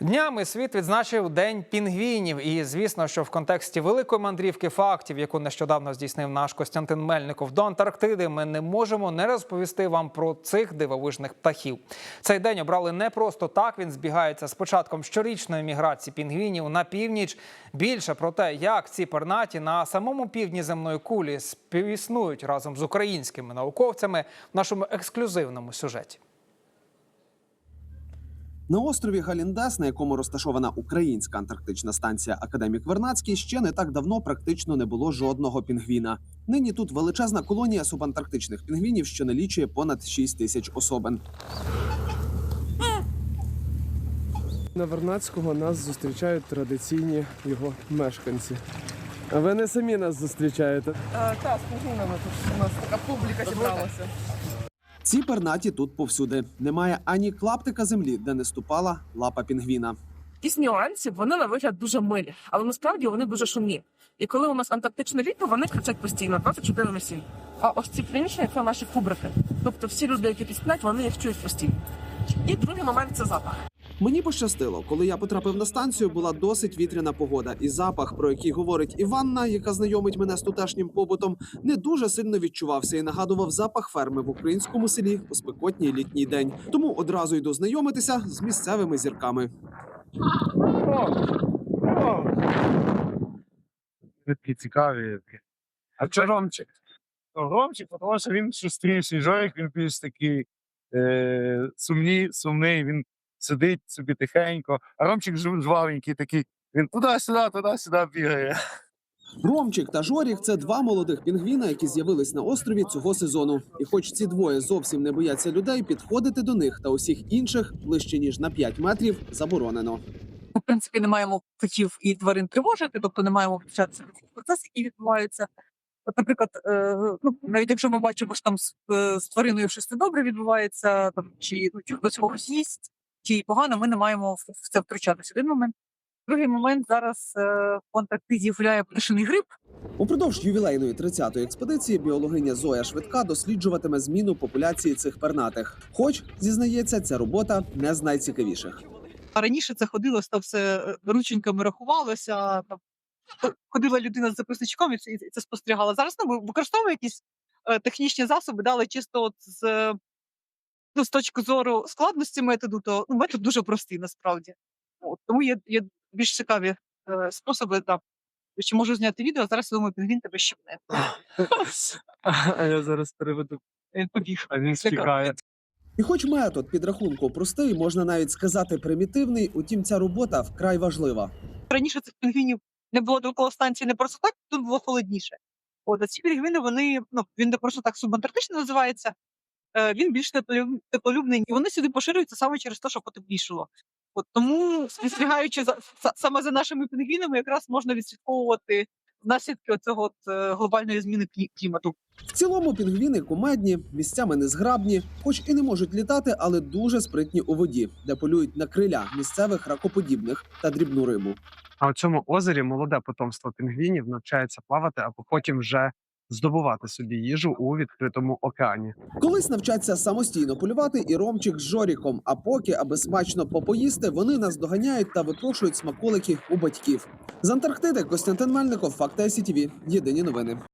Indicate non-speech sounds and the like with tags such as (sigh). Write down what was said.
Днями світ відзначив День пінгвінів. І звісно, що в контексті великої мандрівки фактів, яку нещодавно здійснив наш Костянтин Мельников до Антарктиди, ми не можемо не розповісти вам про цих дивовижних птахів. Цей день обрали не просто так. Він збігається з початком щорічної міграції пінгвінів на північ. Більше про те, як ці пернаті на самому півдні земної кулі співіснують разом з українськими науковцями в нашому ексклюзивному сюжеті. На острові Галіндес, на якому розташована українська антарктична станція Академік Вернацький, ще не так давно практично не було жодного пінгвіна. Нині тут величезна колонія субантарктичних пінгвінів, що налічує понад 6 тисяч особин. На Вернадського нас зустрічають традиційні його мешканці. А ви не самі нас зустрічаєте. А, та, з пінгвінами тут у нас така публіка зібралася. Ці пернаті тут повсюди. Немає ані клаптика землі, де не ступала лапа пінгвіна. Якісь нюанси, вони на вигляд дуже милі, але насправді вони дуже шумні. І коли у нас антарктичне літо, вони кричать постійно 24 на 7. А ось ці приміщення це наші кубрики. Тобто всі люди, які тут вони їх чують постійно. І другий момент це запах. Мені пощастило, коли я потрапив на станцію, була досить вітряна погода, і запах, про який говорить Іванна, яка знайомить мене з тутешнім побутом, не дуже сильно відчувався і нагадував запах ферми в українському селі у спекотній літній день. Тому одразу йду знайомитися з місцевими зірками. Такі цікаві. А це Ромчик. Ромчик, тому що він шустріший. Жорик, він більш такий е, сумні, сумний, він сидить собі тихенько. А Ромчик жв- жвавенький такий. Він туди-сюди, туди-сюди бігає. Ромчик та Жорік це два молодих пінгвіна, які з'явились на острові цього сезону. І хоч ці двоє зовсім не бояться людей, підходити до них та усіх інших ближче ніж на 5 метрів заборонено. в принципі не маємо птахів і тварин тривожити, тобто не маємо втручатися в процеси, які відбуваються. От, наприклад, е, ну навіть якщо ми бачимо, що там з, е, з твариною щось недобре відбувається, там чи ну чи хтось когось їсть, чи погано, ми не маємо в це втручатися. Один момент. Другий момент зараз е, в Антарктиді гуляє пташиний гриб. Упродовж ювілейної 30-ї експедиції біологиня Зоя Швидка досліджуватиме зміну популяції цих пернатих. Хоч зізнається, ця робота не з найцікавіших. А раніше це ходило, там все е, рученьками рахувалося. Там ходила людина з записничком і це, і це спостерігала. Зараз ну, ми використовуємо якісь е, технічні засоби, дали чисто от з, е, ну, з точки зору складності методу, то ну, метод дуже простий насправді. От, тому є, є більш цікаві е, способи. Да. Ще можу зняти відео, а зараз я думаю, пінгвін тебе щепне. А я зараз переведу. Він побіг. А він стікає. І хоч метод підрахунку простий, можна навіть сказати примітивний, утім ця робота вкрай важлива. раніше цих пінгвінів не було довкола станції не просто так, тут було холодніше. От, а ці пінгвіни, вони, ну, він не просто так субантарктичний називається, е, він більш теплолюб- теплолюбний, і вони сюди поширюються саме через те, що потеплішало. От, тому, (laughs) спостерігаючи за, саме за нашими пінгвінами, якраз можна відслідковувати наслідки цього от, е, глобальної зміни клі- клімату. В цілому пінгвіни кумедні, місцями незграбні, хоч і не можуть літати, але дуже спритні у воді, де полюють на криля місцевих ракоподібних та дрібну рибу. А у цьому озері молоде потомство пінгвінів навчається плавати, а потім вже здобувати собі їжу у відкритому океані. Колись навчаться самостійно полювати і ромчик з жоріком. А поки, аби смачно попоїсти, вони нас доганяють та випрошують смаколики у батьків. З Антарктиди Костянтин Мельников, Факт СІТВ. Єдині новини.